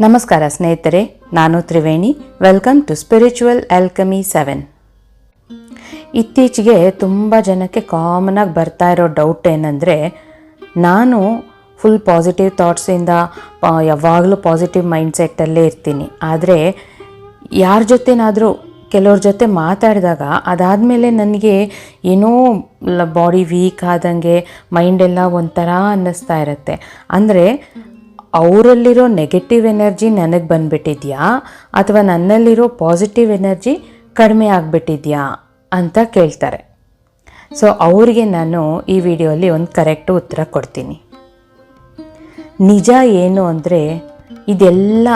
ನಮಸ್ಕಾರ ಸ್ನೇಹಿತರೆ, ನಾನು Triveni. Welcome to spiritual alchemy seven ಇತ್ತೀಚೆಗೆ ತುಂಬ ಜನಕ್ಕೆ ಕಾಮನಾಗಿ ಬರ್ತಾ ಇರೋ ಡೌಟ್ ಏನಂದರೆ, ನಾನು ಫುಲ್ ಪಾಸಿಟಿವ್ ಥಾಟ್ಸಿಂದ ಯಾವಾಗಲೂ ಪಾಸಿಟಿವ್ ಮೈಂಡ್ ಮೈಂಡ್ಸೆಟ್ಟಲ್ಲೇ ಇರ್ತೀನಿ. ಆದರೆ, ಯಾರ ಜೊತೆನಾದರೂ ಕೆಲವ್ರ ಜೊತೆ ಮಾತಾಡಿದಾಗ ಅದಾದಮೇಲೆ ನನಗೆ ಏನೋ ಬಾಡಿ ವೀಕ್ ಆದಂಗೆ ಮೈಂಡೆಲ್ಲ ಒಂಥರ ಅನ್ನಿಸ್ತಾ ಇರುತ್ತೆ. ಅಂದರೆ ಅವರಲ್ಲಿರೋ ನೆಗೆಟಿವ್ ಎನರ್ಜಿ ನನಗೆ ಬಂದ್ಬಿಟ್ಟಿದ್ಯಾ? ಅಥವಾ ನನ್ನಲ್ಲಿರೋ ಪಾಸಿಟಿವ್ ಎನರ್ಜಿ ಕಡಿಮೆ ಆಗಿಬಿಟ್ಟಿದ್ಯಾ? ಅಂತ ಕೇಳ್ತಾರೆ. ಸೊ ಅವರಿಗೆ ನಾನು ಈ ವಿಡಿಯೋಲಿ ಒಂದು ಕರೆಕ್ಟ್ ಉತ್ತರ ಕೊಡ್ತೀನಿ. ನಿಜ ಏನು ಅಂದರೆ, ಇದೆಲ್ಲ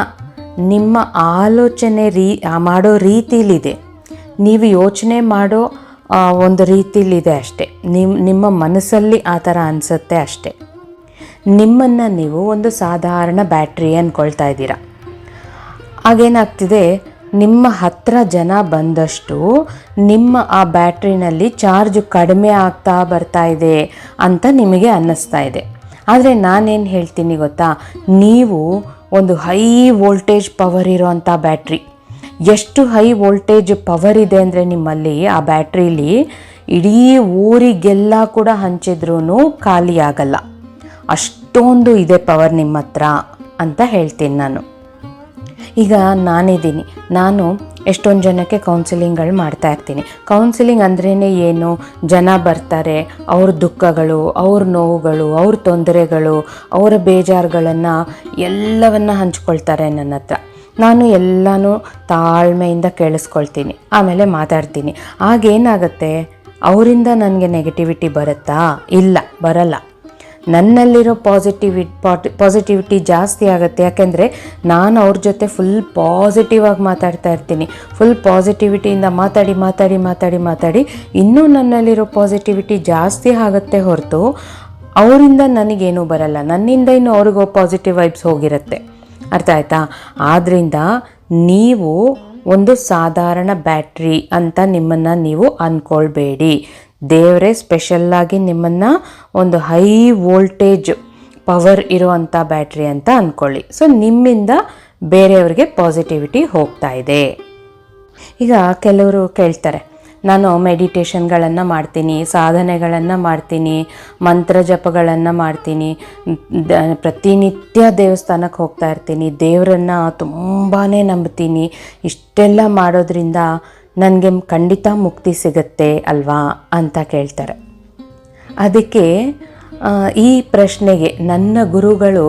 ನಿಮ್ಮ ಆಲೋಚನೆ ರೀ ಮಾಡೋ ರೀತಿಲಿದೆ. ನೀವು ಯೋಚನೆ ಮಾಡೋ ಒಂದು ರೀತಿಲಿದೆ ಅಷ್ಟೇ. ನಿಮ್ಮ ನಿಮ್ಮ ಮನಸ್ಸಲ್ಲಿ ಆ ಥರ ಅನಿಸುತ್ತೆ ಅಷ್ಟೇ. ನಿಮ್ಮನ್ನು ನೀವು ಒಂದು ಸಾಧಾರಣ ಬ್ಯಾಟ್ರಿ ಅಂದ್ಕೊಳ್ತಾ ಇದ್ದೀರಾ. ಹಾಗೇನಾಗ್ತಿದೆ, ನಿಮ್ಮ ಹತ್ತಿರ ಜನ ಬಂದಷ್ಟು ನಿಮ್ಮ ಆ ಬ್ಯಾಟ್ರಿನಲ್ಲಿ ಚಾರ್ಜ್ ಕಡಿಮೆ ಆಗ್ತಾ ಬರ್ತಾ ಇದೆ ಅಂತ ನಿಮಗೆ ಅನ್ನಿಸ್ತಾ ಇದೆ. ಆದರೆ ನಾನೇನು ಹೇಳ್ತೀನಿ ಗೊತ್ತಾ, ನೀವು ಒಂದು ಹೈ ವೋಲ್ಟೇಜ್ ಪವರ್ ಇರೋವಂಥ ಬ್ಯಾಟ್ರಿ. ಎಷ್ಟು ಹೈ ವೋಲ್ಟೇಜ್ ಪವರ್ ಇದೆ ಅಂದರೆ ನಿಮ್ಮಲ್ಲಿ ಆ ಬ್ಯಾಟ್ರೀಲಿ ಇಡೀ ಊರಿಗೆಲ್ಲ ಕೂಡ ಹಂಚಿದ್ರೂ ಖಾಲಿ ಅಷ್ಟೊಂದು ಇದೆ ಪವರ್ ನಿಮ್ಮ ಹತ್ರ ಅಂತ ಹೇಳ್ತೀನಿ ನಾನು. ಈಗ ನಾನಿದ್ದೀನಿ. ನಾನು ಎಷ್ಟೊಂದು ಜನಕ್ಕೆ ಕೌನ್ಸಿಲಿಂಗ್ಗಳು ಮಾಡ್ತಾ ಇರ್ತೀನಿ. ಕೌನ್ಸಿಲಿಂಗ್ ಅಂದ್ರೇ ಏನು? ಜನ ಬರ್ತಾರೆ, ಅವ್ರ ದುಃಖಗಳು, ಅವ್ರ ನೋವುಗಳು, ಅವ್ರ ತೊಂದರೆಗಳು, ಅವರ ಬೇಜಾರುಗಳನ್ನು ಎಲ್ಲವನ್ನ ಹಂಚ್ಕೊಳ್ತಾರೆ ನನ್ನ ಹತ್ರ. ನಾನು ಎಲ್ಲನೂ ತಾಳ್ಮೆಯಿಂದ ಕೇಳಿಸ್ಕೊಳ್ತೀನಿ, ಆಮೇಲೆ ಮಾತಾಡ್ತೀನಿ. ಆಗೇನಾಗುತ್ತೆ ಅವರಿಂದ ನನಗೆ ನೆಗೆಟಿವಿಟಿ ಬರುತ್ತಾ? ಇಲ್ಲ, ಬರಲ್ಲ. ನನ್ನಲ್ಲಿರೋ ಪಾಸಿಟಿವಿ ಪಾಸಿಟಿವಿಟಿ ಜಾಸ್ತಿ ಆಗುತ್ತೆ. ಯಾಕೆಂದರೆ ನಾನು ಅವ್ರ ಜೊತೆ ಫುಲ್ ಪಾಸಿಟಿವ್ ಆಗಿ ಮಾತಾಡ್ತಾ ಇರ್ತೀನಿ. ಫುಲ್ ಪಾಸಿಟಿವಿಟಿಯಿಂದ ಮಾತಾಡಿ ಮಾತಾಡಿ ಮಾತಾಡಿ ಮಾತಾಡಿ ಇನ್ನೂ ನನ್ನಲ್ಲಿರೋ ಪಾಸಿಟಿವಿಟಿ ಜಾಸ್ತಿ ಆಗುತ್ತೆ ಹೊರತು ಅವರಿಂದ ನನಗೇನೂ ಬರಲ್ಲ. ನನ್ನಿಂದ ಇನ್ನು ಅವ್ರಿಗೂ ಪಾಸಿಟಿವ್ ವೈಬ್ಸ್ ಹೋಗಿರುತ್ತೆ. ಅರ್ಥ ಆಯ್ತಾ? ಆದ್ದರಿಂದ ನೀವು ಒಂದು ಸಾಧಾರಣ ಬ್ಯಾಟ್ರಿ ಅಂತ ನಿಮ್ಮನ್ನು ನೀವು ಅಂದ್ಕೊಳ್ಬೇಡಿ ದೇವರೇ ಸ್ಪೆಷಲ್ಲಾಗಿ ನಿಮ್ಮನ್ನು ಒಂದು ಹೈ ವೋಲ್ಟೇಜ್ ಪವರ್ ಇರುವಂಥ ಬ್ಯಾಟ್ರಿ ಅಂತ ಅಂದ್ಕೊಳ್ಳಿ ಸೊ ನಿಮ್ಮಿಂದ ಬೇರೆಯವ್ರಿಗೆ ಪಾಸಿಟಿವಿಟಿ ಹೋಗ್ತಾ ಇದೆ. ಈಗ ಕೆಲವರು ಕೇಳ್ತಾರೆ, ನಾನು ಮೆಡಿಟೇಷನ್ಗಳನ್ನು ಮಾಡ್ತೀನಿ, ಸಾಧನೆಗಳನ್ನು ಮಾಡ್ತೀನಿ, ಮಂತ್ರ ಜಪಗಳನ್ನು ಮಾಡ್ತೀನಿ, ದ, ಪ್ರತಿನಿತ್ಯ ದೇವಸ್ಥಾನಕ್ಕೆ ಹೋಗ್ತಾ ಇರ್ತೀನಿ, ದೇವರನ್ನು ತುಂಬಾ ನಂಬ್ತೀನಿ, ಇಷ್ಟೆಲ್ಲ ಮಾಡೋದ್ರಿಂದ ನನಗೆ ಖಂಡಿತ ಮುಕ್ತಿ ಸಿಗುತ್ತೆ ಅಲ್ವಾ ಅಂತ ಕೇಳ್ತಾರೆ. ಅದಕ್ಕೆ ಈ ಪ್ರಶ್ನೆಗೆ ನನ್ನ ಗುರುಗಳು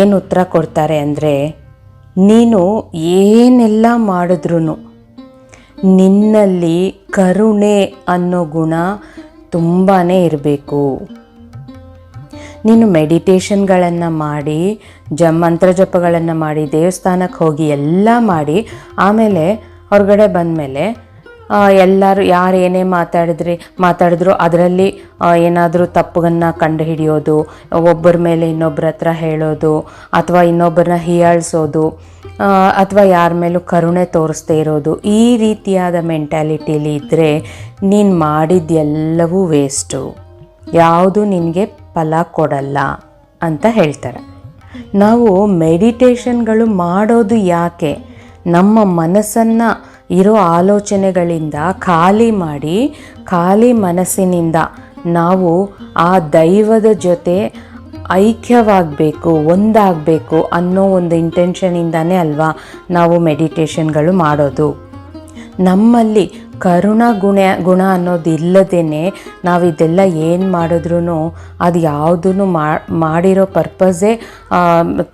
ಏನು ಉತ್ತರ ಕೊಡ್ತಾರೆ ಅಂದರೆ, ನೀನು ಏನೆಲ್ಲ ಮಾಡಿದ್ರೂ ನಿನ್ನಲ್ಲಿ ಕರುಣೆ ಅನ್ನೋ ಗುಣ ತುಂಬಾ ಇರಬೇಕು. ನೀನು ಮೆಡಿಟೇಷನ್ಗಳನ್ನು ಮಾಡಿ, ಜ ಮಂತ್ರ ಜಪಗಳನ್ನು ಮಾಡಿ ದೇವಸ್ಥಾನಕ್ಕೆ ಹೋಗಿ ಎಲ್ಲ ಮಾಡಿ, ಆಮೇಲೆ ಹೊರಗಡೆ ಬಂದಮೇಲೆ ಎಲ್ಲರೂ ಯಾರು ಏನೇ ಮಾತಾಡಿದ್ರಿ, ಮಾತಾಡಿದ್ರು ಅದರಲ್ಲಿ ಏನಾದರೂ ತಪ್ಪನ್ನು ಕಂಡು ಹಿಡಿಯೋದು ಒಬ್ಬರ ಮೇಲೆ ಇನ್ನೊಬ್ಬರ ಹತ್ರ ಹೇಳೋದು, ಅಥವಾ ಇನ್ನೊಬ್ಬರನ್ನ ಹೀಯಾಳಿಸೋದು ಅಥವಾ ಯಾರ ಮೇಲೂ ಕರುಣೆ ತೋರಿಸ್ದೇ ಇರೋದು, ಈ ರೀತಿಯಾದ ಮೆಂಟ್ಯಾಲಿಟಿಲಿ ಇದ್ದರೆ ನೀನು ಮಾಡಿದ್ದೆಲ್ಲವೂ ವೇಸ್ಟು. ಯಾವುದು ನಿನಗೆ ಫಲ ಕೊಡಲ್ಲ ಅಂತ ಹೇಳ್ತಾರೆ. ನಾವು ಮೆಡಿಟೇಷನ್ಗಳು ಮಾಡೋದು ಯಾಕೆ? ನಮ್ಮ ಮನಸ್ಸನ್ನು ಇರೋ ಆಲೋಚನೆಗಳಿಂದ ಖಾಲಿ ಮಾಡಿ, ಖಾಲಿ ಮನಸ್ಸಿನಿಂದ ನಾವು ಆ ದೈವದ ಜೊತೆ ಐಕ್ಯವಾಗಬೇಕು, ಒಂದಾಗಬೇಕು ಅನ್ನೋ ಒಂದು ಇಂಟೆನ್ಷನಿಂದಾನೇ ಅಲ್ವಾ ನಾವು ಮೆಡಿಟೇಷನ್ಗಳು ಮಾಡೋದು. ನಮ್ಮಲ್ಲಿ ಕರುಣ ಗುಣ ಗುಣ ಅನ್ನೋದು ಇಲ್ಲದೇ ನಾವು ಇದೆಲ್ಲ ಏನು ಮಾಡಿದ್ರೂ ಅದು ಯಾವುದೂ ಮಾಡಿರೋ ಪರ್ಪಸೇ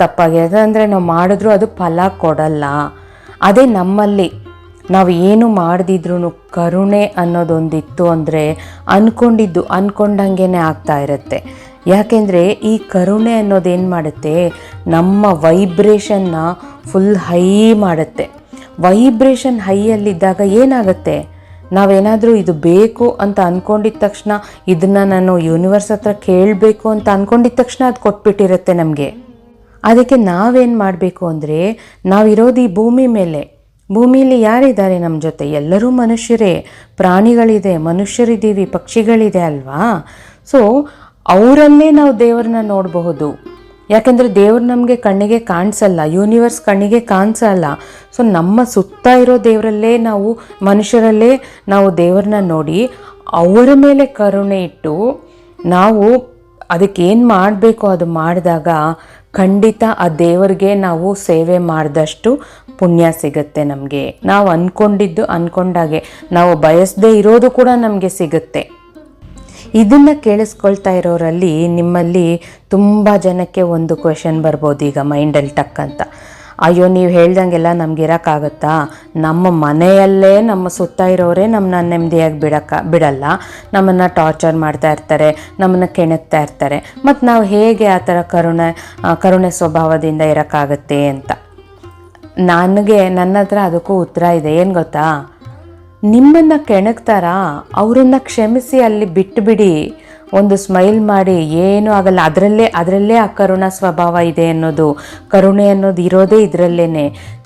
ತಪ್ಪಾಗಿದೆ. ಅಂದರೆ ನಾವು ಮಾಡಿದ್ರೂ ಅದು ಫಲ ಕೊಡಲ್ಲ. ಅದೇ ನಮ್ಮಲ್ಲಿ. ನಾವು ಏನು ಮಾಡ್ದಿದ್ರೂ ಕರುಣೆ ಅನ್ನೋದೊಂದಿತ್ತು ಅಂದರೆ ಅಂದ್ಕೊಂಡಿದ್ದು ಅಂದ್ಕೊಂಡಂಗೆ ಆಗ್ತಾ ಇರುತ್ತೆ. ಯಾಕೆಂದರೆ ಈ ಕರುಣೆ ಅನ್ನೋದೇನು ಮಾಡುತ್ತೆ? ನಮ್ಮ ವೈಬ್ರೇಷನ್ನ ಫುಲ್ ಹೈ ಮಾಡುತ್ತೆ. ವೈಬ್ರೇಷನ್ ಹೈಯಲ್ಲಿದ್ದಾಗ ಏನಾಗುತ್ತೆ? ನಾವೇನಾದರೂ ಇದು ಬೇಕು ಅಂತ ಅಂದ್ಕೊಂಡಿದ್ದ ತಕ್ಷಣ, ಇದನ್ನು ನಾನು ಯೂನಿವರ್ಸ್ ಹತ್ರ ಕೇಳಬೇಕು ಅಂತ ಅಂದ್ಕೊಂಡಿದ್ದ ತಕ್ಷಣ ಅದು ಕೊಟ್ಬಿಟ್ಟಿರುತ್ತೆ ನಮಗೆ. ಅದಕ್ಕೆ ನಾವೇನು ಮಾಡಬೇಕು ಅಂದರೆ ನಾವಿರೋದು ಈ ಭೂಮಿ ಮೇಲೆ. ಭೂಮಿಯಲ್ಲಿ ಯಾರಿದ್ದಾರೆ ನಮ್ಮ ಜೊತೆ? ಎಲ್ಲರೂ ಮನುಷ್ಯರೇ. ಪ್ರಾಣಿಗಳಿದೆ, ಮನುಷ್ಯರಿದ್ದೀವಿ, ಪಕ್ಷಿಗಳಿದೆ ಅಲ್ವಾ? ಸೊ ಅವರಲ್ಲೇ ನಾವು ದೇವರನ್ನ ನೋಡಬಹುದು. ಯಾಕೆಂದರೆ ದೇವ್ರು ನಮಗೆ ಕಣ್ಣಿಗೆ ಕಾಣಿಸಲ್ಲ ಯೂನಿವರ್ಸ್ ಕಣ್ಣಿಗೆ ಕಾಣಿಸಲ್ಲ. ಸೊ ನಮ್ಮ ಸುತ್ತ ಇರೋ ದೇವರಲ್ಲೇ ನಾವು, ಮನುಷ್ಯರಲ್ಲೇ ನಾವು ದೇವ್ರನ್ನ ನೋಡಿ, ಅವರ ಮೇಲೆ ಕರುಣೆ ಇಟ್ಟು ನಾವು ಅದಕ್ಕೆ ಏನು ಮಾಡಬೇಕು ಅದು ಮಾಡಿದಾಗ ಖಂಡಿತ ಆ ದೇವರಿಗೆ ನಾವು ಸೇವೆ ಮಾಡಿದಷ್ಟು ಪುಣ್ಯ ಸಿಗುತ್ತೆ ನಮಗೆ. ನಾವು ಅಂದ್ಕೊಂಡಿದ್ದು ಅಂದ್ಕೊಂಡಾಗೆ ನಾವು ಬಯಸದೇ ಇರೋದು ಕೂಡ ನಮಗೆ ಸಿಗುತ್ತೆ. ಇದನ್ನು ಕೇಳಿಸ್ಕೊಳ್ತಾ ಇರೋರಲ್ಲಿ ನಿಮ್ಮಲ್ಲಿ ತುಂಬ ಜನಕ್ಕೆ ಒಂದು ಕ್ವೆಶನ್ ಬರ್ಬೋದು ಈಗ ಮೈಂಡಲ್ಲಿ ಟಕ್ ಅಂತ ಅಯ್ಯೋ, ನೀವು ಹೇಳ್ದಂಗೆಲ್ಲ ನಮ್ಗೆ ಇರೋಕ್ಕಾಗತ್ತಾ? ನಮ್ಮ ಮನೆಯಲ್ಲೇ ನಮ್ಮ ಸುತ್ತ ಇರೋರೇ ನಮ್ಮನ್ನ ನೆಮ್ಮದಿಯಾಗಿ ಬಿಡಕ್ಕ, ಬಿಡಲ್ಲ. ನಮ್ಮನ್ನು ಟಾರ್ಚರ್ ಮಾಡ್ತಾ ಇರ್ತಾರೆ, ನಮ್ಮನ್ನು ಕೆಣಕ್ತಾ ಇರ್ತಾರೆ. ಮತ್ತು ನಾವು ಹೇಗೆ ಆ ಥರ ಕರುಣೆ ಕರುಣೆ ಸ್ವಭಾವದಿಂದ ಇರೋಕ್ಕಾಗತ್ತೆ ಅಂತ. ನನಗೆ, ನನ್ನ ಹತ್ರ ಅದಕ್ಕೂ ಉತ್ತರ ಇದೆ. ಏನು ಗೊತ್ತಾ? ನಿಮ್ಮನ್ನು ಕೆಣಕ್ತಾರ? ಅವರನ್ನು ಕ್ಷಮಿಸಿ ಅಲ್ಲಿ ಬಿಟ್ಟುಬಿಡಿ ಒಂದು ಸ್ಮೈಲ್ ಮಾಡಿ, ಏನೂ ಆಗಲ್ಲ. ಅದರಲ್ಲೇ ಅದರಲ್ಲೇ ಆ ಕರುಣ ಸ್ವಭಾವ ಇದೆ ಅನ್ನೋದು. ಕರುಣೆ ಅನ್ನೋದು ಇರೋದೇ ಇದರಲ್ಲೇ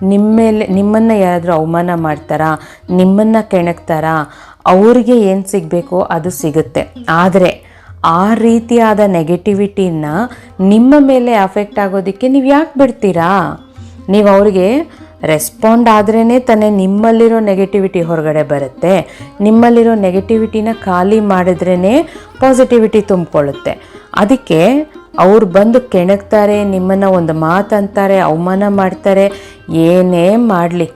ನಿಮ್ಮೇಲೆ, ನಿಮ್ಮನ್ನು ಯಾರಾದರೂ ಅವಮಾನ ಮಾಡ್ತಾರಾ? ನಿಮ್ಮನ್ನು ಕೆಣಕ್ತಾರಾ? ಅವ್ರಿಗೆ ಏನು ಸಿಗಬೇಕು ಅದು ಸಿಗುತ್ತೆ. ಆದರೆ, ಆ ರೀತಿಯಾದ ನೆಗೆಟಿವಿಟಿನ ನಿಮ್ಮ ಮೇಲೆ ಅಫೆಕ್ಟ್ ಆಗೋದಕ್ಕೆ ನೀವು ಯಾಕೆ ಬಿಡ್ತೀರಾ? ನೀವು ಅವ್ರಿಗೆ ರೆಸ್ಪಾಂಡ್ ಆದ್ರೇ ತಾನೇ ನಿಮ್ಮಲ್ಲಿರೋ ನೆಗೆಟಿವಿಟಿ ಹೊರಗಡೆ ಬರುತ್ತೆ. ನಿಮ್ಮಲ್ಲಿರೋ ನೆಗೆಟಿವಿಟಿನ ಖಾಲಿ ಮಾಡಿದ್ರೇ ಪಾಸಿಟಿವಿಟಿ ತುಂಬಿಕೊಳ್ಳುತ್ತೆ. ಅದಕ್ಕೆ ಅವ್ರು ಬಂದು ಕೆಣಕ್ತಾರೆ ನಿಮ್ಮನ್ನು ಒಂದು ಮಾತಂತಾರೆ ಅವಮಾನ ಮಾಡ್ತಾರೆ, ಏನೇ ಮಾಡಲಿ.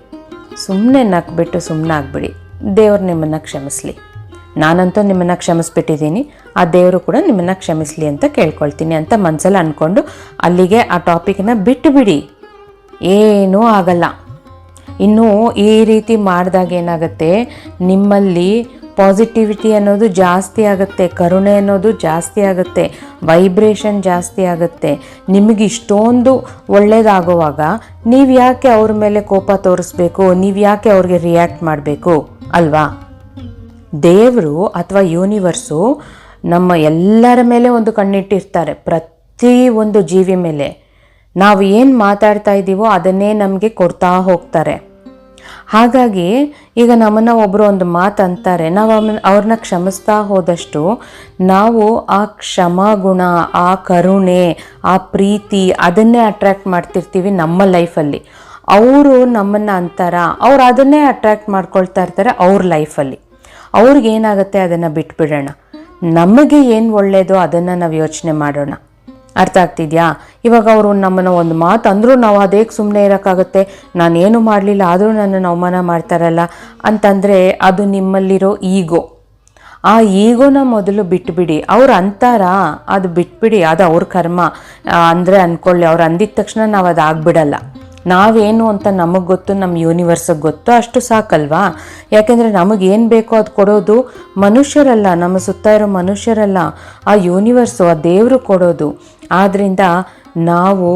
ಸುಮ್ಮನೆ ನಕ್ಬಿಟ್ಟು ಸುಮ್ಮನೆ ಆಗ್ಬಿಡಿ. ದೇವ್ರು ನಿಮ್ಮನ್ನು ಕ್ಷಮಿಸ್ಲಿ. ನಾನಂತೂ ನಿಮ್ಮನ್ನು ಕ್ಷಮಿಸ್ಬಿಟ್ಟಿದ್ದೀನಿ. ಆ ದೇವರು ಕೂಡ ನಿಮ್ಮನ್ನು ಕ್ಷಮಿಸ್ಲಿ ಅಂತ ಕೇಳ್ಕೊಳ್ತೀನಿ ಅಂತ ಮನಸ್ಸಲ್ಲಿ ಅಂದ್ಕೊಂಡು ಅಲ್ಲಿಗೆ ಆ ಟಾಪಿಕ್ನ ಬಿಟ್ಟು ಬಿಡಿ ಏನೂ ಆಗಲ್ಲ. ಇನ್ನು ಈ ರೀತಿ ಮಾಡಿದಾಗ ಏನಾಗುತ್ತೆ? ನಿಮ್ಮಲ್ಲಿ ಪಾಸಿಟಿವಿಟಿ ಅನ್ನೋದು ಜಾಸ್ತಿ ಆಗುತ್ತೆ, ಕರುಣೆ ಅನ್ನೋದು ಜಾಸ್ತಿ ಆಗುತ್ತೆ ವೈಬ್ರೇಷನ್ ಜಾಸ್ತಿ ಆಗುತ್ತೆ. ನಿಮಗೆ ಇಷ್ಟೊಂದು ಒಳ್ಳೇದಾಗುವಾಗ ನೀವು ಯಾಕೆ ಅವ್ರ ಮೇಲೆ ಕೋಪ ತೋರಿಸ್ಬೇಕು? ನೀವು ಯಾಕೆ ಅವ್ರಿಗೆ ರಿಯಾಕ್ಟ್ ಮಾಡಬೇಕು? ಅಲ್ವಾ? ದೇವರು ಅಥವಾ ಯೂನಿವರ್ಸು ನಮ್ಮ ಎಲ್ಲರ ಮೇಲೆ ಒಂದು ಕಣ್ಣಿಟ್ಟಿರ್ತಾರೆ. ಪ್ರತಿ ಒಂದು ಜೀವಿ ಮೇಲೆ. ನಾವು ಏನು ಮಾತಾಡ್ತಾ ಇದ್ದೀವೋ ಅದನ್ನೇ ನಮಗೆ ಕೊಡ್ತಾ ಹೋಗ್ತಾರೆ. ಹಾಗಾಗಿ ಈಗ ನಮ್ಮನ್ನು ಒಬ್ಬರು ಒಂದು ಮಾತು ಅಂತಾರೆ, ನಾವು ಅವ್ರನ್ನ ಕ್ಷಮಿಸ್ತಾ ಹೋದಷ್ಟು ನಾವು ಆ ಕ್ಷಮಾಗುಣ ಆ ಕರುಣೆ, ಆ ಪ್ರೀತಿ ಅದನ್ನೇ ಅಟ್ರ್ಯಾಕ್ಟ್ ಮಾಡ್ತಿರ್ತೀವಿ ನಮ್ಮ ಲೈಫಲ್ಲಿ ಅವರು ನಮ್ಮನ್ನು ಅಂತಾರ, ಅವ್ರು ಅದನ್ನೇ ಅಟ್ರ್ಯಾಕ್ಟ್ ಮಾಡ್ಕೊಳ್ತಾ ಇರ್ತಾರೆ ಅವ್ರ ಲೈಫಲ್ಲಿ ಅವ್ರಿಗೇನಾಗುತ್ತೆ ಅದನ್ನು ಬಿಟ್ಬಿಡೋಣ. ನಮಗೆ ಏನು ಒಳ್ಳೆಯದೋ ಅದನ್ನು ನಾವು ಯೋಚನೆ ಮಾಡೋಣ. ಅರ್ಥ ಆಗ್ತಿದ್ಯಾ? ಇವಾಗ ಅವರು ನಮ್ಮನ್ನು ಒಂದು ಮಾತು ಅಂದರೂ ನಾವು ಅದೇಗೆ ಸುಮ್ಮನೆ ಇರೋಕ್ಕಾಗುತ್ತೆ. ನಾನೇನು ಮಾಡಲಿಲ್ಲ, ಆದರೂ ನನ್ನನ್ನು ಅವಮಾನ ಮಾಡ್ತಾರಲ್ಲ ಅಂತಂದರೆ ಅದು ನಿಮ್ಮಲ್ಲಿರೋ ಈಗೋ. ಆ ಈಗೋನ ಮೊದಲು ಬಿಟ್ಬಿಡಿ. ಅವ್ರು ಅಂತಾರ? ಅದು ಬಿಟ್ಬಿಡಿ. ಅದು ಅವ್ರ ಕರ್ಮ. ಅಂದರೆ ಅಂದ್ಕೊಳ್ಳಿ ಅವ್ರು ಅಂದಿದ ತಕ್ಷಣ ನಾವು ಅದು ಆಗ್ಬಿಡಲ್ಲ. ನಾವೇನು ಅಂತ ನಮಗೆ ಗೊತ್ತು ನಮ್ಮ ಯೂನಿವರ್ಸಿಗೆ ಗೊತ್ತು, ಅಷ್ಟು ಸಾಕಲ್ವಾ? ಯಾಕೆಂದರೆ ನಮಗೇನು ಬೇಕೋ ಅದು ಕೊಡೋದು ಮನುಷ್ಯರಲ್ಲ. ನಮ್ಮ ಸುತ್ತ ಇರೋ ಮನುಷ್ಯರಲ್ಲ. ಆ ಯೂನಿವರ್ಸು ಆ ದೇವರು ಕೊಡೋದು. ಆದ್ದರಿಂದ ನಾವು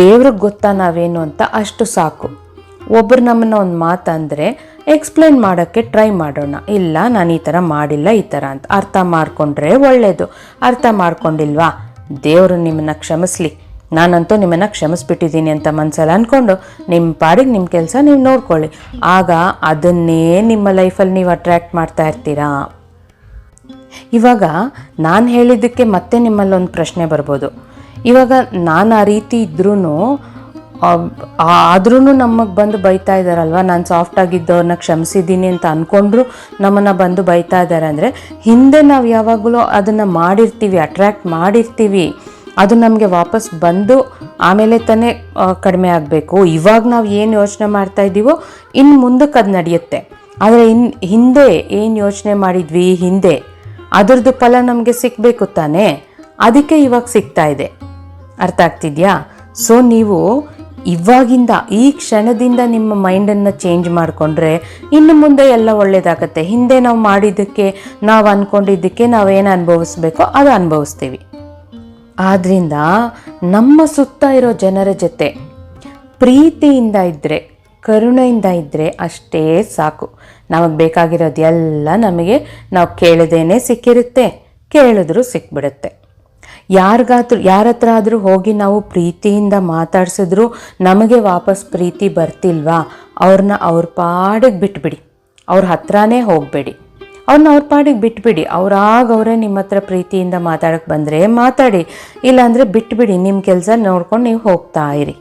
ದೇವ್ರಿಗೆ ಗೊತ್ತಾ ನಾವೇನು ಅಂತ ಅಷ್ಟು ಸಾಕು. ಒಬ್ಬರು ನಮ್ಮನ್ನು ಒಂದು ಮಾತಂದರೆ ಎಕ್ಸ್ಪ್ಲೈನ್ ಮಾಡೋಕ್ಕೆ ಟ್ರೈ ಮಾಡೋಣ. ಇಲ್ಲ, ನಾನು ಈ ಥರ ಮಾಡಿಲ್ಲ, ಈ ಥರ ಅಂತ. ಅರ್ಥ ಮಾಡಿಕೊಂಡ್ರೆ ಒಳ್ಳೆಯದು ಅರ್ಥ ಮಾಡ್ಕೊಂಡಿಲ್ವಾ? ದೇವರು ನಿಮ್ಮನ್ನು ಕ್ಷಮಿಸ್ಲಿ. ನಾನಂತೂ ನಿಮ್ಮನ್ನು ಕ್ಷಮಿಸ್ಬಿಟ್ಟಿದ್ದೀನಿ ಅಂತ ಮನಸ್ಸಲ್ಲಿ ಅಂದ್ಕೊಂಡು ನಿಮ್ಮ ಪಾಡಿಗೆ ನಿಮ್ಮ ಕೆಲಸ ನೀವು ನೋಡ್ಕೊಳ್ಳಿ. ಆಗ ಅದನ್ನೇ ನಿಮ್ಮ ಲೈಫಲ್ಲಿ ನೀವು ಅಟ್ರ್ಯಾಕ್ಟ್ ಮಾಡ್ತಾ ಇರ್ತೀರಾ? ಇವಾಗ ನಾನು ಹೇಳಿದ್ದಕ್ಕೆ ಮತ್ತೆ ನಿಮ್ಮಲ್ಲಿ ಒಂದು ಪ್ರಶ್ನೆ ಬರ್ಬೋದು. ಇವಾಗ ನಾನು ಆ ರೀತಿ ಇದ್ರೂ ಆದ್ರೂ ನಮಗೆ ಬಂದು ಬೈತಾ ಇದ್ದಾರಲ್ವ ನಾನು ಸಾಫ್ಟ್ ಆಗಿದ್ದವ್ರನ್ನ ಕ್ಷಮಿಸಿದ್ದೀನಿ ಅಂತ ಅಂದ್ಕೊಂಡ್ರು ನಮ್ಮನ್ನು ಬಂದು ಬೈತಾ ಇದ್ದಾರೆ ಅಂದರೆ, ಹಿಂದೆ ನಾವು ಯಾವಾಗಲೂ ಅದನ್ನು ಮಾಡಿರ್ತೀವಿ ಅಟ್ರ್ಯಾಕ್ಟ್ ಮಾಡಿರ್ತೀವಿ. ಅದು ನಮಗೆ ವಾಪಸ್ ಬಂದು ಆಮೇಲೆ ತಾನೇ ಕಡಿಮೆ ಆಗಬೇಕು. ಇವಾಗ ನಾವು ಏನು ಯೋಚನೆ ಮಾಡ್ತಾ ಇದ್ದೀವೋ ಇನ್ನು ಮುಂದಕ್ಕೆ ಅದು ನಡೆಯುತ್ತೆ. ಆದರೆ ಇನ್, ಹಿಂದೆ ಏನು ಯೋಚನೆ ಮಾಡಿದ್ವಿ? ಹಿಂದೆ. ಅದ್ರದ್ದು ಫಲ ನಮಗೆ ಸಿಕ್ಕಬೇಕು ತಾನೇ? ಅದಕ್ಕೆ ಇವಾಗ ಸಿಗ್ತಾ ಇದೆ. ಅರ್ಥ ಆಗ್ತಿದ್ಯಾ? ಸೊ ನೀವು ಇವಾಗಿಂದ, ಈ ಕ್ಷಣದಿಂದ ನಿಮ್ಮ ಮೈಂಡನ್ನು ಚೇಂಜ್ ಮಾಡಿಕೊಂಡ್ರೆ ಇನ್ನು ಮುಂದೆ ಎಲ್ಲ ಒಳ್ಳೇದಾಗತ್ತೆ. ಹಿಂದೆ ನಾವು ಮಾಡಿದ್ದಕ್ಕೆ, ನಾವು ಅಂದ್ಕೊಂಡಿದ್ದಕ್ಕೆ ನಾವೇನು ಅನುಭವಿಸ್ಬೇಕೋ ಅದು ಅನುಭವಿಸ್ತೀವಿ. ಆದ್ದರಿಂದ ನಮ್ಮ ಸುತ್ತ ಇರೋ ಜನರ ಜೊತೆ ಪ್ರೀತಿಯಿಂದ ಇದ್ದರೆ ಕರುಣೆಯಿಂದ ಇದ್ದರೆ ಅಷ್ಟೇ ಸಾಕು. ನಮಗೆ ಬೇಕಾಗಿರೋದು ಎಲ್ಲ ನಮಗೆ ನಾವು ಕೇಳದೇನೆ ಸಿಕ್ಕಿರುತ್ತೆ. ಕೇಳಿದ್ರೂ ಸಿಕ್ಬಿಡುತ್ತೆ. ಯಾರಿಗಾದ್ರೂ ಯಾರ ಹತ್ರ ಆದರೂ ಹೋಗಿ ನಾವು ಪ್ರೀತಿಯಿಂದ ಮಾತಾಡಿಸಿದ್ರು ನಮಗೆ ವಾಪಸ್ ಪ್ರೀತಿ ಬರ್ತಿಲ್ವಾ? ಅವ್ರನ್ನ ಅವ್ರ ಪಾಡಿಗೆ ಬಿಟ್ಬಿಡಿ. ಅವ್ರ ಹತ್ರನೇ ಹೋಗಬೇಡಿ. ಅವ್ರನ್ನ ಅವ್ರ ಪಾಡಿಗೆ ಬಿಟ್ಬಿಡಿ. ಅವ್ರಾಗ ಅವರೇ ನಿಮ್ಮ ಹತ್ರ ಪ್ರೀತಿಯಿಂದ ಮಾತಾಡೋಕ್ಕೆ ಬಂದರೆ ಮಾತಾಡಿ. ಇಲ್ಲಾಂದರೆ ಬಿಟ್ಬಿಡಿ. ನಿಮ್ಮ ಕೆಲಸ ನೋಡ್ಕೊಂಡು ನೀವು ಹೋಗ್ತಾ ಇರಿ.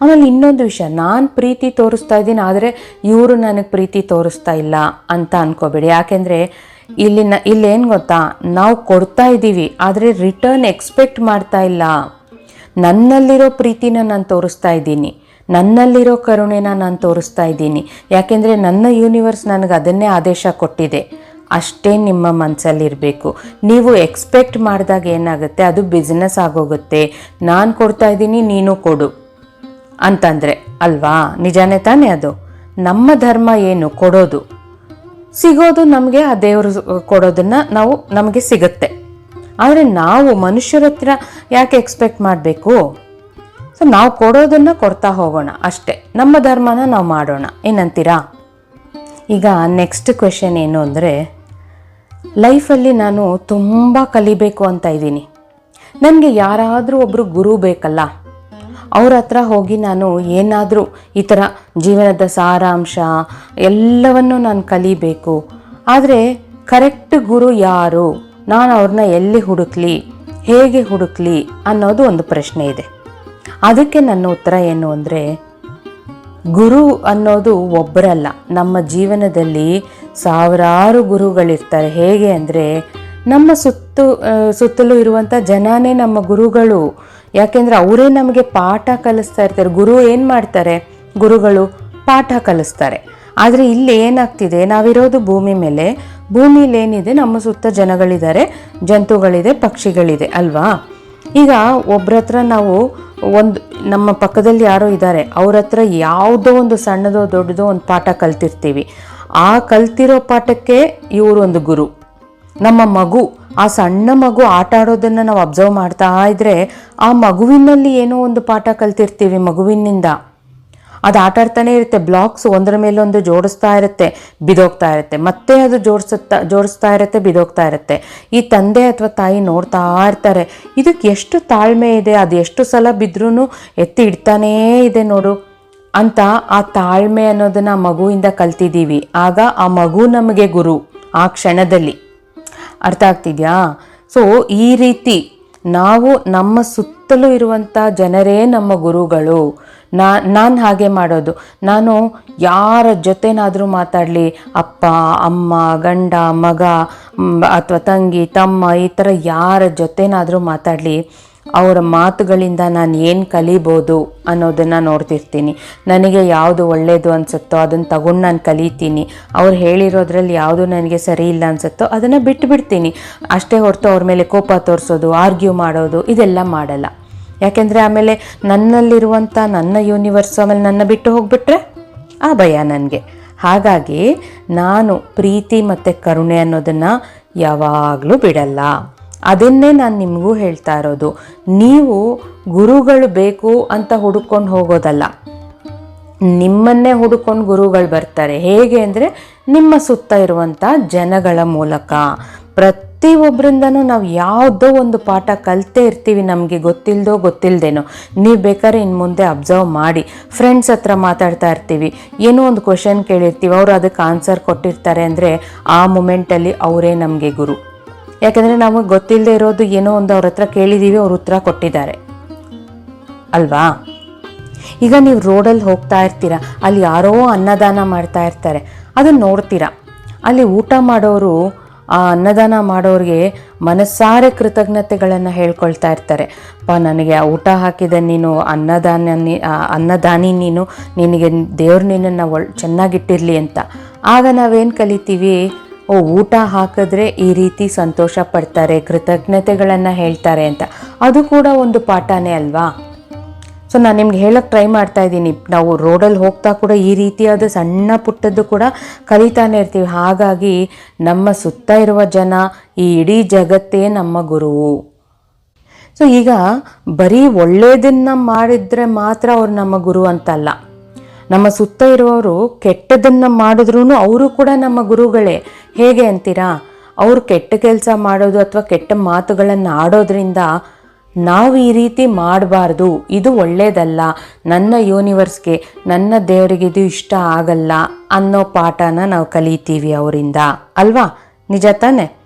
ಆಮೇಲೆ ಇನ್ನೊಂದು ವಿಷಯ, ನಾನು ಪ್ರೀತಿ ತೋರಿಸ್ತಾ ಇದ್ದೀನಿ, ಆದರೆ ಇವರು ನನಗೆ ಪ್ರೀತಿ ತೋರಿಸ್ತಾ ಇಲ್ಲ ಅಂತ ಅನ್ಕೋಬೇಡಿ. ಯಾಕೆಂದರೆ ಇಲ್ಲಿ ನ ಇಲ್ಲೇನು ಗೊತ್ತಾ, ನಾವು ಕೊಡ್ತಾ ಇದ್ದೀವಿ, ಆದರೆ ರಿಟರ್ನ್ ಎಕ್ಸ್ಪೆಕ್ಟ್ ಮಾಡ್ತಾ ಇಲ್ಲ. ನನ್ನಲ್ಲಿರೋ ಪ್ರೀತಿನ ನಾನು ತೋರಿಸ್ತಾ ಇದ್ದೀನಿ, ನನ್ನಲ್ಲಿರೋ ಕರುಣೆನ ನಾನು ತೋರಿಸ್ತಾ ಇದ್ದೀನಿ. ಯಾಕೆಂದರೆ ನನ್ನ ಯೂನಿವರ್ಸ್ ನನಗೆ ಅದನ್ನೇ ಆದೇಶ ಕೊಟ್ಟಿದೆ. ಅಷ್ಟೇ ನಿಮ್ಮ ಮನಸ್ಸಲ್ಲಿರಬೇಕು ನೀವು ಎಕ್ಸ್ಪೆಕ್ಟ್ ಮಾಡಿದಾಗ ಏನಾಗುತ್ತೆ, ಅದು ಬಿಸ್ನೆಸ್ ಆಗೋಗುತ್ತೆ. ನಾನು ಕೊಡ್ತಾ ಇದ್ದೀನಿ, ನೀನು ಕೊಡು. ಅಂತಂದರೆ, ಅಲ್ವಾ? ನಿಜಾನೇ ತಾನೇ ಅದು? ನಮ್ಮ ಧರ್ಮ ಏನು? ಕೊಡೋದು. ಸಿಗೋದು ನಮಗೆ, ಆ ದೇವರು ಕೊಡೋದನ್ನ ನಾವು, ನಮಗೆ ಸಿಗುತ್ತೆ. ಆದರೆ ನಾವು ಮನುಷ್ಯರ ಹತ್ರ ಯಾಕೆ ಎಕ್ಸ್ಪೆಕ್ಟ್ ಮಾಡಬೇಕು? ಸೊ ನಾವು ಕೊಡೋದನ್ನು ಕೊಡ್ತಾ ಹೋಗೋಣ ಅಷ್ಟೇ. ನಮ್ಮ ಧರ್ಮನ ನಾವು ಮಾಡೋಣ. ಏನಂತೀರಾ? ಈಗ ನೆಕ್ಸ್ಟ್ ಕ್ವೆಶನ್ ಏನು ಅಂದರೆ ಲೈಫಲ್ಲಿ ನಾನು ತುಂಬ ಕಲಿಬೇಕು ಅಂತ ಇದ್ದೀನಿ. ನನಗೆ ಯಾರಾದರೂ ಒಬ್ಬರು ಗುರು ಬೇಕಲ್ಲ? ಅವ್ರ ಹತ್ರ ಹೋಗಿ ನಾನು ಏನಾದರೂ ಈ ಥರ ಜೀವನದ ಸಾರಾಂಶ ಎಲ್ಲವನ್ನು ನಾನು ಕಲಿಬೇಕು. ಆದರೆ ಕರೆಕ್ಟ್ ಗುರು ಯಾರು? ನಾನು ಅವ್ರನ್ನ ಎಲ್ಲಿ ಹುಡುಕ್ಲಿ? ಹೇಗೆ ಹುಡುಕ್ಲಿ ಅನ್ನೋದು ಒಂದು ಪ್ರಶ್ನೆ ಇದೆ. ಅದಕ್ಕೆ ನನ್ನ ಉತ್ತರ ಏನು ಅಂದರೆ, ಗುರು ಅನ್ನೋದು ಒಬ್ಬರಲ್ಲ ನಮ್ಮ ಜೀವನದಲ್ಲಿ ಸಾವಿರಾರು ಗುರುಗಳಿರ್ತಾರೆ. ಹೇಗೆ ಅಂದರೆ ನಮ್ಮ ಸುತ್ತು ಸುತ್ತಲೂ ಇರುವಂಥ ಜನನೇ ನಮ್ಮ ಗುರುಗಳು. ಯಾಕೆಂದರೆ ಅವರೇ ನಮಗೆ ಪಾಠ ಕಲಿಸ್ತಾ ಇರ್ತಾರೆ. ಗುರು ಏನು ಮಾಡ್ತಾರೆ? ಗುರುಗಳು ಪಾಠ ಕಲಿಸ್ತಾರೆ. ಆದರೆ ಇಲ್ಲಿ ಏನಾಗ್ತಿದೆ? ನಾವಿರೋದು ಭೂಮಿ ಮೇಲೆ. ಭೂಮಿಲಿ ಏನಿದೆ? ನಮ್ಮ ಸುತ್ತ ಜನಗಳಿದ್ದಾರೆ, ಜಂತುಗಳಿದೆ, ಪಕ್ಷಿಗಳಿದೆ, ಅಲ್ವಾ? ಈಗ ಒಬ್ರ ಹತ್ರ ನಾವು ಒಂದು, ನಮ್ಮ ಪಕ್ಕದಲ್ಲಿ ಯಾರೋ ಇದ್ದಾರೆ. ಅವ್ರ ಹತ್ರ ಯಾವುದೋ ಒಂದು ಸಣ್ಣದೋ ದೊಡ್ಡದೋ ಒಂದು ಪಾಠ ಕಲ್ತಿರ್ತೀವಿ. ಆ ಕಲ್ತಿರೋ ಪಾಠಕ್ಕೆ ಇವರು ಒಂದು ಗುರು. ನಮ್ಮ ಮಗು, ಆ ಸಣ್ಣ ಮಗು ಆಟ ಆಡೋದನ್ನು ನಾವು ಅಬ್ಸರ್ವ್ ಮಾಡ್ತಾ ಇದ್ರೆ ಆ ಮಗುವಿನಲ್ಲಿ ಏನೋ ಒಂದು ಪಾಠ ಕಲ್ತಿರ್ತೀವಿ ಮಗುವಿನಿಂದ. ಅದು ಆಟ ಆಡ್ತಾನೆ ಇರುತ್ತೆ ಬ್ಲಾಕ್ಸ್ ಒಂದರ ಮೇಲೊಂದು ಜೋಡಿಸ್ತಾ ಇರುತ್ತೆ, ಬಿದೋಗ್ತಾ ಇರುತ್ತೆ, ಮತ್ತೆ ಅದು ಜೋಡಿಸುತ್ತಾ, ಜೋಡಿಸ್ತಾ ಇರುತ್ತೆ, ಬಿದೋಗ್ತಾ ಇರುತ್ತೆ. ಈ ತಂದೆ ಅಥವಾ ತಾಯಿ ನೋಡ್ತಾ ಇರ್ತಾರೆ ಇದಕ್ಕೆ ಎಷ್ಟು ತಾಳ್ಮೆ ಇದೆ, ಅದು ಎಷ್ಟು ಸಲ ಬಿದ್ರೂ ಎತ್ತಿ ಇಡ್ತಾನೇ ಇದೆ ನೋಡು. ಅಂತ ಆ ತಾಳ್ಮೆ ಅನ್ನೋದನ್ನ ಮಗುವಿಂದ ಕಲ್ತಿದ್ದೀವಿ. ಆಗ ಆ ಮಗು ನಮಗೆ ಗುರು, ಆ ಕ್ಷಣದಲ್ಲಿ. ಅರ್ಥ ಆಗ್ತಿದ್ಯಾ? ಸೊ ಈ ರೀತಿ ನಾವು ನಮ್ಮ ಸುತ್ತಲೂ ಇರುವಂಥ ಜನರೇ ನಮ್ಮ ಗುರುಗಳು. ನಾ, ನಾನು ಹಾಗೆ ಮಾಡೋದು. ನಾನು ಯಾರ ಜೊತೆನಾದರೂ ಮಾತಾಡಲಿ. ಅಪ್ಪ, ಅಮ್ಮ, ಗಂಡ, ಮಗ ಅಥವಾ ತಂಗಿ, ತಮ್ಮ ಈ ಥರ ಯಾರ ಜೊತೆನಾದರೂ ಮಾತಾಡಲಿ. ಅವರ ಮಾತುಗಳಿಂದ ನಾನು ಏನು ಕಲಿಬೋದು ಅನ್ನೋದನ್ನು ನೋಡ್ತಿರ್ತೀನಿ. ನನಗೆ ಯಾವುದು ಒಳ್ಳೆಯದು ಅನಿಸುತ್ತೋ ಅದನ್ನು ತಗೊಂಡು ನಾನು ಕಲಿತೀನಿ. ಅವ್ರು ಹೇಳಿರೋದ್ರಲ್ಲಿ ಯಾವುದು ನನಗೆ ಸರಿ ಇಲ್ಲ ಅನಿಸುತ್ತೋ ಅದನ್ನು ಬಿಟ್ಟುಬಿಡ್ತೀನಿ ಅಷ್ಟೇ ಹೊರತು ಅವ್ರ ಮೇಲೆ ಕೋಪ ತೋರಿಸೋದು, ಆರ್ಗ್ಯೂ ಮಾಡೋದು, ಇದೆಲ್ಲ ಮಾಡಲ್ಲ. ಯಾಕೆಂದರೆ ಆಮೇಲೆ ನನ್ನಲ್ಲಿರುವಂಥ ನನ್ನ ಯೂನಿವರ್ಸ್ ಆಮೇಲೆ ನನ್ನ ಬಿಟ್ಟು ಹೋಗ್ಬಿಟ್ರೆ ಆ ಭಯ ನನಗೆ. ಹಾಗಾಗಿ ನಾನು ಪ್ರೀತಿ ಮತ್ತು ಕರುಣೆ ಅನ್ನೋದನ್ನು ಯಾವಾಗಲೂ ಬಿಡಲ್ಲ. ಅದನ್ನೇ ನಾನು ನಿಮಗೂ ಹೇಳ್ತಾ ಇರೋದು. ನೀವು ಗುರುಗಳು ಬೇಕು ಅಂತ ಹುಡುಕೊಂಡು ಹೋಗೋದಲ್ಲ. ನಿಮ್ಮನ್ನೇ ಹುಡುಕೊಂಡು ಗುರುಗಳು ಬರ್ತಾರೆ. ಹೇಗೆ ಅಂದರೆ ನಿಮ್ಮ ಸುತ್ತ ಇರುವಂಥ ಜನಗಳ ಮೂಲಕ. ಪ್ರತಿಯೊಬ್ಬರಿಂದನೂ ನಾವು ಯಾವುದೋ ಒಂದು ಪಾಠ ಕಲಿತೇ ಇರ್ತೀವಿ ನಮಗೆ ಗೊತ್ತಿಲ್ಲದೋ ಗೊತ್ತಿಲ್ಲದೇನೋ ನೀವು ಬೇಕಾದ್ರೆ ಇನ್ನು ಮುಂದೆ ಅಬ್ಸರ್ವ್ ಮಾಡಿ. ಫ್ರೆಂಡ್ಸ್ ಹತ್ರ ಮಾತಾಡ್ತಾ ಇರ್ತೀವಿ. ಏನೋ ಒಂದು ಕ್ವಶನ್ ಕೇಳಿರ್ತೀವಿ. ಅವರು ಅದಕ್ಕೆ ಆನ್ಸರ್ ಕೊಟ್ಟಿರ್ತಾರೆ ಅಂದರೆ ಆ ಮೂಮೆಂಟಲ್ಲಿ ಅವರೇ ನಮಗೆ ಗುರು. ಯಾಕಂದರೆ ನಮಗೆ ಗೊತ್ತಿಲ್ಲದೆ ಇರೋದು ಏನೋ ಒಂದು ಅವ್ರ ಹತ್ರ ಕೇಳಿದ್ದೀವಿ ಅವ್ರ ಉತ್ತರ ಕೊಟ್ಟಿದ್ದಾರೆ. ಅಲ್ವಾ? ಈಗ ನೀವು ರೋಡಲ್ಲಿ ಹೋಗ್ತಾ ಇರ್ತೀರ, ಅಲ್ಲಿ ಯಾರೋ ಅನ್ನದಾನ ಮಾಡ್ತಾ ಇರ್ತಾರೆ, ಅದನ್ನ ನೋಡ್ತೀರಾ? ಅಲ್ಲಿ ಊಟ ಮಾಡೋರು, ಆ ಅನ್ನದಾನ ಮಾಡೋರಿಗೆ ಮನಸ್ಸಾರೆ ಕೃತಜ್ಞತೆಗಳನ್ನು ಹೇಳ್ಕೊಳ್ತಾ ಇರ್ತಾರೆ. ಪ ನನಗೆ ಆ ಊಟ ಹಾಕಿದ ನೀನು, ಅನ್ನದಾನ ಅನ್ನದಾನಿ ನೀನು, ನಿನಗೆ ದೇವ್ರು ನಿನ್ನನ್ನು ಒಳ್, ಚೆನ್ನಾಗಿಟ್ಟಿರಲಿ ಅಂತ. ಆಗ ನಾವೇನು ಕಲಿತೀವಿ? ಓ, ಊಟ ಹಾಕಿದ್ರೆ ಈ ರೀತಿ ಸಂತೋಷ ಪಡ್ತಾರೆ, ಕೃತಜ್ಞತೆಗಳನ್ನು ಹೇಳ್ತಾರೆ ಅಂತ. ಅದು ಕೂಡ ಒಂದು ಪಾಠನೇ ಅಲ್ವಾ? ಸೊ ನಾನು ನಿಮ್ಗೆ ಹೇಳೋಕ್ಕೆ ಟ್ರೈ ಮಾಡ್ತಾ ಇದ್ದೀನಿ. ನಾವು ರೋಡಲ್ಲಿ ಹೋಗ್ತಾ ಕೂಡ ಈ ರೀತಿಯಾದ ಸಣ್ಣ ಪುಟ್ಟದ್ದು ಕೂಡ ಕಲಿತಾನೆ ಇರ್ತೀವಿ. ಹಾಗಾಗಿ ನಮ್ಮ ಸುತ್ತ ಇರುವ ಜನ ಈ ಇಡೀ ಜಗತ್ತೇ ನಮ್ಮ ಗುರುವು ಸೊ ಈಗ ಬರೀ ಒಳ್ಳೆಯದನ್ನು ಮಾಡಿದರೆ ಮಾತ್ರ ಅವ್ರು ನಮ್ಮ ಗುರು ಅಂತಲ್ಲ. ನಮ್ಮ ಸುತ್ತ ಇರುವವರು ಕೆಟ್ಟದನ್ನ ಮಾಡಿದ್ರೂ ಅವರು ಕೂಡ ನಮ್ಮ ಗುರುಗಳೇ. ಹೇಗೆ ಅಂತೀರಾ? ಅವರು ಕೆಟ್ಟ ಕೆಲಸ ಮಾಡೋದು ಅಥವಾ ಕೆಟ್ಟ ಮಾತುಗಳನ್ನು ಆಡೋದ್ರಿಂದ ನಾವು ಈ ರೀತಿ ಮಾಡಬಾರ್ದು. ಇದು ಒಳ್ಳೇದಲ್ಲ. ನನ್ನ ಯೂನಿವರ್ಸ್ಗೆ, ನನ್ನ ದೇವರಿಗೆ ಇದು ಇಷ್ಟ ಆಗಲ್ಲ ಅನ್ನೋ ಪಾಠನ ನಾವು ಕಲಿತೀವಿ ಅವರಿಂದ. ಅಲ್ವಾ? ನಿಜ ತಾನೆ?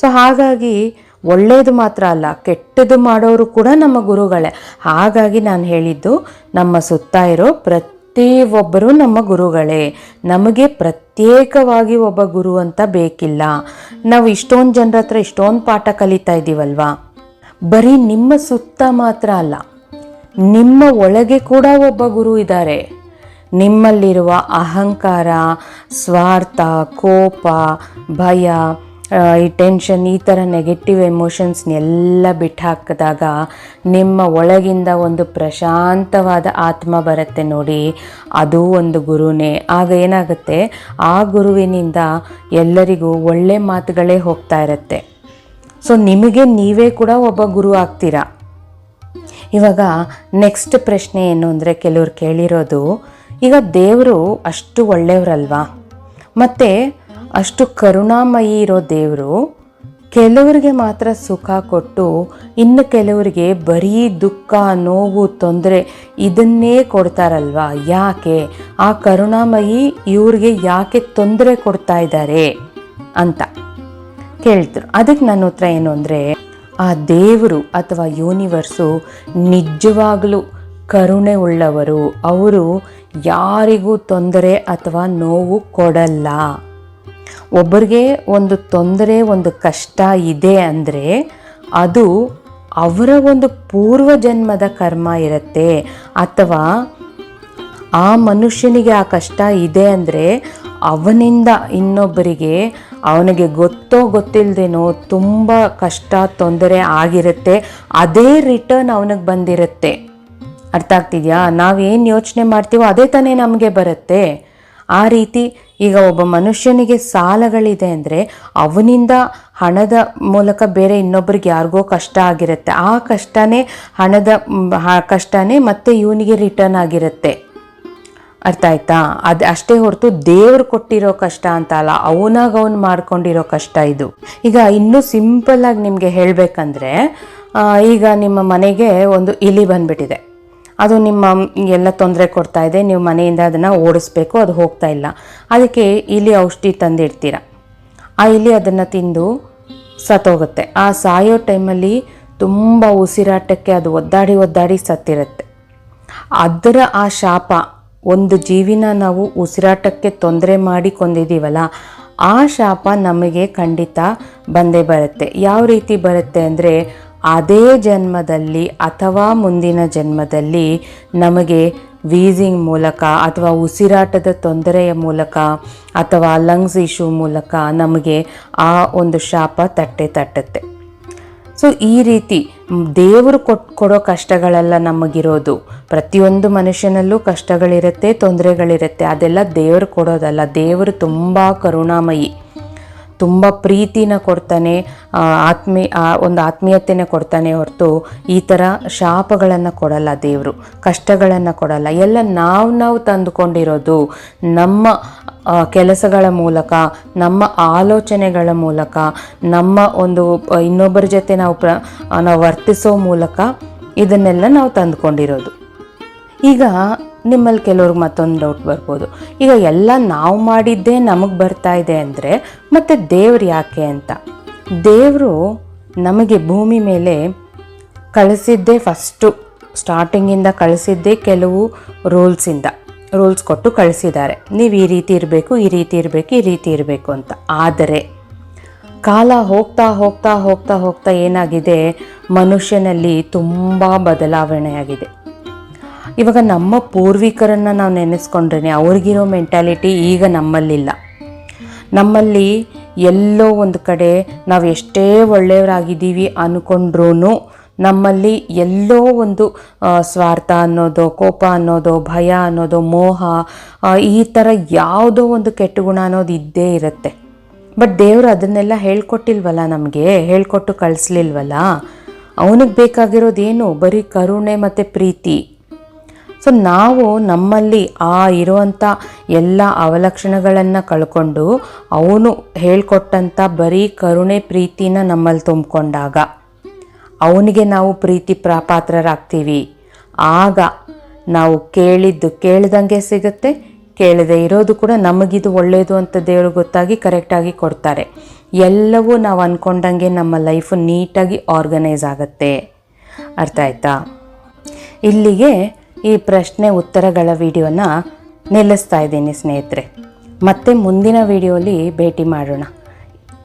ಸೊ ಹಾಗಾಗಿ ಒಳ್ಳೆಯದು ಮಾತ್ರ ಅಲ್ಲ ಕೆಟ್ಟದ್ದು ಮಾಡೋರು ಕೂಡ ನಮ್ಮ ಗುರುಗಳೇ. ಹಾಗಾಗಿ ನಾನು ಹೇಳಿದ್ದು, ನಮ್ಮ ಸುತ್ತ ಇರೋ ಪ್ರತಿಯೊಬ್ಬರು ನಮ್ಮ ಗುರುಗಳೇ. ನಮಗೆ ಪ್ರತ್ಯೇಕವಾಗಿ ಒಬ್ಬ ಗುರು ಅಂತ ಬೇಕಿಲ್ಲ. ನಾವು ಇಷ್ಟೊಂದು ಜನರ ಹತ್ರ ಇಷ್ಟೊಂದು ಪಾಠ ಕಲಿತಾ ಇದ್ದೀವಲ್ವಾ ಬರೀ ನಿಮ್ಮ ಸುತ್ತ ಮಾತ್ರ ಅಲ್ಲ, ನಿಮ್ಮ ಒಳಗೆ ಕೂಡ ಒಬ್ಬ ಗುರು ಇದ್ದಾರೆ. ನಿಮ್ಮಲ್ಲಿರುವ ಅಹಂಕಾರ, ಸ್ವಾರ್ಥ, ಕೋಪ, ಭಯ ಈ ಟೆನ್ಷನ್ ಈ ಥರ ನೆಗೆಟಿವ್ ಎಮೋಷನ್ಸ್ನೆಲ್ಲ ಬಿಟ್ಟು ಹಾಕಿದಾಗ ನಿಮ್ಮ ಒಳಗಿಂದ ಒಂದು ಪ್ರಶಾಂತವಾದ ಆತ್ಮ ಬರುತ್ತೆ ನೋಡಿ. ಅದು ಒಂದು ಗುರುನೇ. ಆಗ ಏನಾಗುತ್ತೆ? ಆ ಗುರುವಿನಿಂದ ಎಲ್ಲರಿಗೂ ಒಳ್ಳೆ ಮಾತುಗಳೇ ಹೋಗ್ತಾ ಇರುತ್ತೆ. ಸೊ ನಿಮಗೆ ನೀವೇ ಕೂಡ ಒಬ್ಬ ಗುರು ಆಗ್ತೀರಾ? ಇವಾಗ ನೆಕ್ಸ್ಟ್ ಪ್ರಶ್ನೆ ಏನು ಅಂದರೆ ಕೆಲವ್ರು ಕೇಳಿರೋದು, ಈಗ ದೇವರು ಅಷ್ಟು ಒಳ್ಳೆಯವರಲ್ವಾ ಮತ್ತು ಅಷ್ಟು ಕರುಣಾಮಯಿ ಇರೋ ದೇವರು ಕೆಲವರಿಗೆ ಮಾತ್ರ ಸುಖ ಕೊಟ್ಟು ಇನ್ನು ಕೆಲವರಿಗೆ ಬರೀ ದುಃಖ, ನೋವು, ತೊಂದರೆ ಇದನ್ನೇ ಕೊಡ್ತಾರಲ್ವಾ? ಯಾಕೆ? ಆ ಕರುಣಾಮಯಿ ಇವ್ರಿಗೆ ಯಾಕೆ ತೊಂದರೆ ಕೊಡ್ತಾ ಇದ್ದಾರೆ ಅಂತ ಕೇಳ್ತರು ಅದಕ್ಕೆ ನನ್ನ ಉತ್ತರ ಏನು ಅಂದರೆ, ಆ ದೇವರು ಅಥವಾ ಯೂನಿವರ್ಸು ನಿಜವಾಗಲೂ ಕರುಣೆ ಉಳ್ಳವರು. ಅವರು ಯಾರಿಗೂ ತೊಂದರೆ ಅಥವಾ ನೋವು ಕೊಡಲ್ಲ. ಒಬ್ಬರಿಗೆ ಒಂದು ತೊಂದರೆ, ಒಂದು ಕಷ್ಟ ಇದೆ ಅಂದರೆ ಅದು ಅವರ ಒಂದು ಪೂರ್ವ ಜನ್ಮದ ಕರ್ಮ ಇರುತ್ತೆ. ಅಥವಾ ಆ ಮನುಷ್ಯನಿಗೆ ಆ ಕಷ್ಟ ಇದೆ ಅಂದರೆ ಅವನಿಂದ ಇನ್ನೊಬ್ಬರಿಗೆ ಅವನಿಗೆ ಗೊತ್ತೋ ಗೊತ್ತಿಲ್ಲದೇನೋ ತುಂಬ ಕಷ್ಟ, ತೊಂದರೆ ಆಗಿರುತ್ತೆ. ಅದೇ ರಿಟರ್ನ್ ಅವನಿಗೆ ಬಂದಿರುತ್ತೆ. ಅರ್ಥ ಆಗ್ತಿದೆಯಾ? ನಾವೇನು ಯೋಚನೆ ಮಾಡ್ತೀವೋ ಅದೇ ತಾನೇ ನಮಗೆ ಬರುತ್ತೆ. ಆ ರೀತಿ ಈಗ ಒಬ್ಬ ಮನುಷ್ಯನಿಗೆ ಸಾಲಗಳಿದೆ ಅಂದರೆ ಅವನಿಂದ ಹಣದ ಮೂಲಕ ಬೇರೆ ಇನ್ನೊಬ್ಬರಿಗೆ ಯಾರಿಗೋ ಕಷ್ಟ ಆಗಿರುತ್ತೆ. ಆ ಕಷ್ಟನೇ ಹಣದ ಕಷ್ಟನೇ ಮತ್ತೆ ಇವನಿಗೆ ರಿಟರ್ನ್ ಆಗಿರುತ್ತೆ. ಅರ್ಥ ಆಯ್ತಾ? ಅದು ಅಷ್ಟೇ ಹೊರತು ದೇವ್ರು ಕೊಟ್ಟಿರೋ ಕಷ್ಟ ಅಂತ ಅಲ್ಲ, ಅವನಾಗ ಅವನು ಮಾಡ್ಕೊಂಡಿರೋ ಕಷ್ಟ ಇದು. ಈಗ ಇನ್ನೂ ಸಿಂಪಲ್ ಆಗಿ ನಿಮಗೆ ಹೇಳಬೇಕಂದ್ರೆ ಈಗ ನಿಮ್ಮ ಮನೆಗೆ ಒಂದು ಇಲಿ ಬಂದ್ಬಿಟ್ಟಿದೆ. ಅದು ನಿಮ್ಮ, ಎಲ್ಲ ತೊಂದರೆ ಕೊಡ್ತಾ ಇದೆ, ನೀವು ಮನೆಯಿಂದ ಅದನ್ನು ಓಡಿಸ್ಬೇಕು, ಅದು ಹೋಗ್ತಾ ಇಲ್ಲ. ಅದಕ್ಕೆ ಇಲಿ ಔಷಧಿ ತಂದಿಡ್ತೀರ? ಆ ಇಲಿ ಅದನ್ನು ತಿಂದು ಸತ್ತೋಗುತ್ತೆ. ಆ ಸಾಯೋ ಟೈಮಲ್ಲಿ ತುಂಬ ಉಸಿರಾಟಕ್ಕೆ ಅದು ಒದ್ದಾಡಿ ಒದ್ದಾಡಿ ಸತ್ತಿರುತ್ತೆ. ಅದರ ಆ ಶಾಪ, ಒಂದು ಜೀವಿನ ನಾವು ಉಸಿರಾಟಕ್ಕೆ ತೊಂದರೆ ಮಾಡಿ ಕೊಂದಿದ್ದೀವಲ್ಲ ಆ ಶಾಪ ನಮಗೆ ಖಂಡಿತ ಬಂದೇ ಬರುತ್ತೆ. ಯಾವ ರೀತಿ ಬರುತ್ತೆ ಅಂದರೆ ಅದೇ ಜನ್ಮದಲ್ಲಿ ಅಥವಾ ಮುಂದಿನ ಜನ್ಮದಲ್ಲಿ ನಮಗೆ ವೀಸಿಂಗ್ ಮೂಲಕ ಅಥವಾ ಉಸಿರಾಟದ ತೊಂದರೆಯ ಮೂಲಕ ಅಥವಾ ಲಂಗ್ಸ್ ಇಶ್ಯೂ ಮೂಲಕ ನಮಗೆ ಆ ಒಂದು ಶಾಪ ತಟ್ಟೆ ತಟ್ಟುತ್ತೆ. ಸೊ ಈ ರೀತಿ ದೇವರು ಕೊಟ್, ಕೊಡೋ ಕಷ್ಟಗಳೆಲ್ಲ ನಮಗಿರೋದು. ಪ್ರತಿಯೊಂದು ಮನುಷ್ಯನಲ್ಲೂ ಕಷ್ಟಗಳಿರುತ್ತೆ, ತೊಂದರೆಗಳಿರುತ್ತೆ. ಅದೆಲ್ಲ ದೇವರು ಕೊಡೋದಲ್ಲ. ದೇವರು ತುಂಬ ಕರುಣಾಮಯಿ. ತುಂಬ ಪ್ರೀತಿನ ಕೊಡ್ತಾನೆ ಆತ್ಮೀ ಒಂದು ಆತ್ಮೀಯತೆನ ಕೊಡ್ತಾನೆ ಹೊರತು ಈ ಥರ ಶಾಪಗಳನ್ನು ಕೊಡಲ್ಲ ದೇವರು, ಕಷ್ಟಗಳನ್ನು ಕೊಡಲ್ಲ. ಎಲ್ಲ ನಾವು ನಾವು ತಂದುಕೊಂಡಿರೋದು ನಮ್ಮ ಕೆಲಸಗಳ ಮೂಲಕ, ನಮ್ಮ ಆಲೋಚನೆಗಳ ಮೂಲಕ, ನಮ್ಮ ಒಂದು ಇನ್ನೊಬ್ಬರ ಜೊತೆ ನಾವು ಪ್ರ ನಾವು ವರ್ತಿಸೋ ಮೂಲಕ ಇದನ್ನೆಲ್ಲ ನಾವು ತಂದುಕೊಂಡಿರೋದು. ಈಗ ನಿಮ್ಮಲ್ಲಿ ಕೆಲವ್ರಿಗೆ ಮತ್ತೊಂದು ಡೌಟ್ ಬರ್ಬೋದು. ಈಗ ಎಲ್ಲ ನಾವು ಮಾಡಿದ್ದೇ ನಮಗೆ ಬರ್ತಾ ಇದೆ ಅಂದರೆ ಮತ್ತೆ ದೇವ್ರು ಯಾಕೆ ಅಂತ. ದೇವರು ನಮಗೆ ಭೂಮಿ ಮೇಲೆ ಕಳಿಸಿದ್ದೇ ಫಸ್ಟು ಸ್ಟಾರ್ಟಿಂಗಿಂದ ಕಳಿಸಿದ್ದೇ ಕೆಲವು ರೂಲ್ಸಿಂದ ರೂಲ್ಸ್ ಕೊಟ್ಟು ಕಳಿಸಿದ್ದಾರೆ. ನೀವು ಈ ರೀತಿ ಇರಬೇಕು, ಈ ರೀತಿ ಇರಬೇಕು, ಈ ರೀತಿ ಇರಬೇಕು ಅಂತ. ಆದರೆ ಕಾಲ ಹೋಗ್ತಾ ಹೋಗ್ತಾ ಹೋಗ್ತಾ ಹೋಗ್ತಾ ಏನಾಗಿದೆ? ಮನುಷ್ಯನಲ್ಲಿ ತುಂಬ ಬದಲಾವಣೆಯಾಗಿದೆ. ಇವಾಗ ನಮ್ಮ ಪೂರ್ವಿಕರನ್ನು ನಾವು ನೆನೆಸ್ಕೊಂಡ್ರೆ ಅವ್ರಿಗಿರೋ ಮೆಂಟಾಲಿಟಿ ಈಗ ನಮ್ಮಲ್ಲಿಲ್ಲ. ನಮ್ಮಲ್ಲಿ ಎಲ್ಲೋ ಒಂದು ಕಡೆ ನಾವು ಎಷ್ಟೇ ಒಳ್ಳೆಯವರಾಗಿದ್ದೀವಿ ಅಂದ್ಕೊಂಡ್ರೂ ನಮ್ಮಲ್ಲಿ ಎಲ್ಲೋ ಒಂದು ಸ್ವಾರ್ಥ ಅನ್ನೋದು, ಕೋಪ ಅನ್ನೋದು, ಭಯ ಅನ್ನೋದು, ಮೋಹ ಈ ಥರ ಯಾವುದೋ ಒಂದು ಕೆಟ್ಟ ಗುಣ ಅನ್ನೋದು ಇದ್ದೇ ಇರುತ್ತೆ. ಬಟ್ ದೇವರು ಅದನ್ನೆಲ್ಲ ಹೇಳ್ಕೊಟ್ಟಿಲ್ವಲ್ಲ ನಮಗೆ, ಹೇಳ್ಕೊಟ್ಟು ಕಳಿಸ್ಲಿಲ್ವಲ್ಲ? ಅವನಿಗೆ ಬೇಕಾಗಿರೋದೇನು? ಬರೀ ಕರುಣೆ ಮತ್ತು ಪ್ರೀತಿ. ಸೊ ನಾವು ನಮ್ಮಲ್ಲಿ ಆ ಇರುವಂಥ ಎಲ್ಲ ಅವಲಕ್ಷಣಗಳನ್ನು ಕಳ್ಕೊಂಡು ಅವನು ಹೇಳ್ಕೊಟ್ಟಂಥ ಬರೀ ಕರುಣೆ ಪ್ರೀತಿನ ನಮ್ಮಲ್ಲಿ ತುಂಬಿಕೊಂಡಾಗ, ಅವನಿಗೆ ನಾವು ಪ್ರೀತಿ ಪ್ರಾಪಾತ್ರರಾಗ್ತೀವಿ ಆಗ ನಾವು ಕೇಳಿದ್ದು ಕೇಳ್ದಂಗೆ ಸಿಗುತ್ತೆ, ಕೇಳದೆ ಇರೋದು ಕೂಡ ನಮಗಿದು ಒಳ್ಳೆಯದು ಅಂತ ದೇವರು ಗೊತ್ತಾಗಿ ಕರೆಕ್ಟಾಗಿ ಕೊಡ್ತಾರೆ. ಎಲ್ಲವೂ ನಾವು ಅಂದ್ಕೊಂಡಂಗೆ ನಮ್ಮ ಲೈಫು ನೀಟಾಗಿ ಆರ್ಗನೈಸ್ ಆಗುತ್ತೆ. ಅರ್ಥ ಆಯ್ತಾ? ಇಲ್ಲಿಗೆ ಈ ಪ್ರಶ್ನೆ ಉತ್ತರಗಳ ವಿಡಿಯೋನ ನಿಲ್ಲಿಸ್ತಾ ಇದ್ದೀನಿ ಸ್ನೇಹಿತರೆ. ಮತ್ತೆ ಮುಂದಿನ ವಿಡಿಯೋಲಿ ಭೇಟಿ ಮಾಡೋಣ.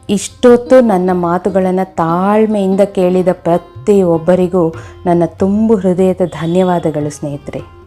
ಇಷ್ಟೊತ್ತು ನನ್ನ ಮಾತುಗಳನ್ನು ತಾಳ್ಮೆಯಿಂದ ಕೇಳಿದ ಪ್ರತಿಯೊಬ್ಬರಿಗೂ ನನ್ನ ತುಂಬು ಹೃದಯದ ಧನ್ಯವಾದಗಳು ಸ್ನೇಹಿತರೆ.